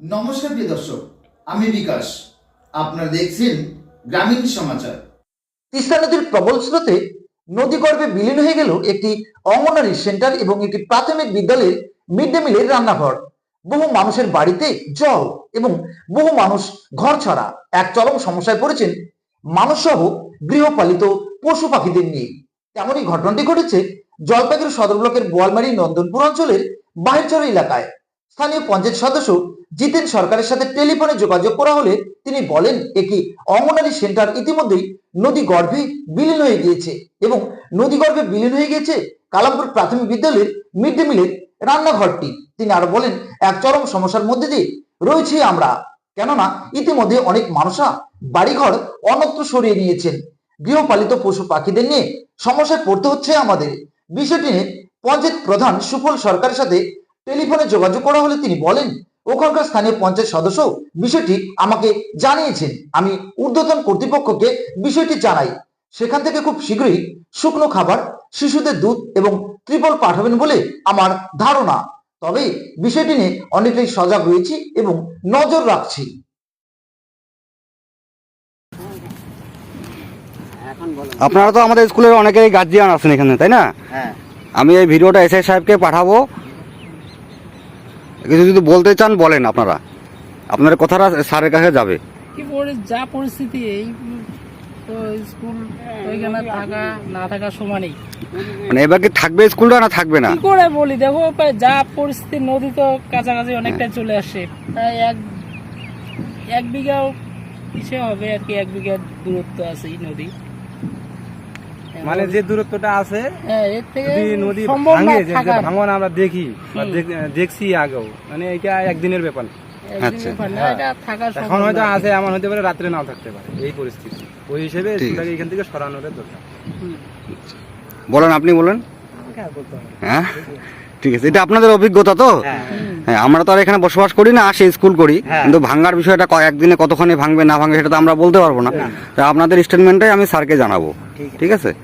নমস্কার প্রিয় দর্শক, আমি বিকাশ। আপনারা দেখছেন গ্রামীণ সমাচার। তিস্তা নদীর প্রবল স্রোতে নদী গর্ভে বিলীন হয়ে গেল একটি অঙ্গনারী সেন্টার এবং একটি প্রাথমিক বিদ্যালয়ের মিড ডে মিলের রান্নাঘর। বহু মানুষের বাড়িতে জল এবং বহু মানুষ ঘর ছাড়া এক চরম সমস্যায় পড়েছেন মানুষ সহ গৃহপালিত পশু পাখিদের নিয়ে। তেমনই ঘটনাটি ঘটেছে জলপাইগুড়ি সদর ব্লকের বোয়ালমারি নন্দনপুর অঞ্চলের বাহিরচর এলাকায়। স্থানীয় পঞ্চায়েত সদস্য জিতেন সরকারের সাথে টেলিফোনে যোগাযোগ করা হলে তিনি বলেন একটি অঙ্গনারী সেন্টার ইতিমধ্যেই নদী গর্ভে বিলীন হয়ে গিয়েছে এবং নদী গর্ভে বিলীন হয়ে গিয়েছে কালামপুর প্রাথমিক বিদ্যালয়ের মিড ডে মিলের রান্নাঘরটি। তিনি আরও বলেন, এক চরম সমস্যার মধ্যে দিয়ে রয়েছি আমরা। কেননা ইতিমধ্যে অনেক মানুষরা বাড়িঘর অন্যত্র সরিয়ে নিয়েছেন। গৃহপালিত পশু পাখিদের নিয়ে সমস্যায় পড়তে হচ্ছে আমাদের। বিষয়টি নিয়ে পঞ্চায়েত প্রধান সুফল সরকারের সাথে টেলিফোনে যোগাযোগ করা হলে তিনি বলেন ওখানকার স্থানীয় পঞ্চায়েত সদস্য বিষয়টি আমাকে জানিয়েছেন। আমি ঊর্ধ্বতন কর্তৃপক্ষকে বিষয়টি জানাই। সেখান থেকে খুব শীঘ্রই শুকনো খাবার শিশুদের দুধ এবং ত্রিপল পাঠাবেন বলে আমার ধারণা। তবে বিষয়টি নিয়ে অনেকটাই সজাগ রয়েছি এবং নজর রাখছি। আপনারা তো আমাদের স্কুলের অনেকেই গার্জিয়ান আছেন এখানে তাই না? হ্যাঁ। আমি এই ভিডিওটা এসআই সাহেবকে পাঠাবো। কিছু যদি বলতে চান বলেন আপনারা। আপনার কথাটা স্যারের কাছে যাবে। কি যা পরিস্থিতি এই তো স্কুল ওইখানে থাকা না থাকা সমানই মানে এবার কি থাকবে স্কুলটা না থাকবে না? কি করে বলি? দেখো যা পরিস্থিতি নদী তো কাছাকাছি অনেকটাই চলে আসে। প্রায় এক এক পিছিয়ে হবে আর কি এক বিঘা দূরত্ব আছে এই নদী। মানে যে দূরত্বটা আছে হ্যাঁ নদী ভাঙে ভাঙন আমরা দেখি দেখছি আগেও। মানে এটা একদিনের ব্যাপার। আচ্ছা। থাকার এখন হয়তো আছে এমন হতে পারে রাত্রে নাও থাকতে পারে। এই পরিস্থিতি। ওই হিসেবে এখান থেকে সরানোর দরকার। বলেন আপনি বলেন। হ্যাঁ? ঠিক আছে এটা আপনাদের অভিজ্ঞতা তো? হ্যাঁ হ্যাঁ আমরা তো আর এখানে বসবাস করি না আসে স্কুল করি। হ্যাঁ। কিন্তু ভাঙ্গার বিষয়টা কয়েকদিনে একদিনে কতখানি ভাঙবে না ভাঙবে সেটা তো আমরা বলতে পারব না। তা আপনাদের স্টেটমেন্টটাই আমি স্যারকে জানাব। ঠিক আছে?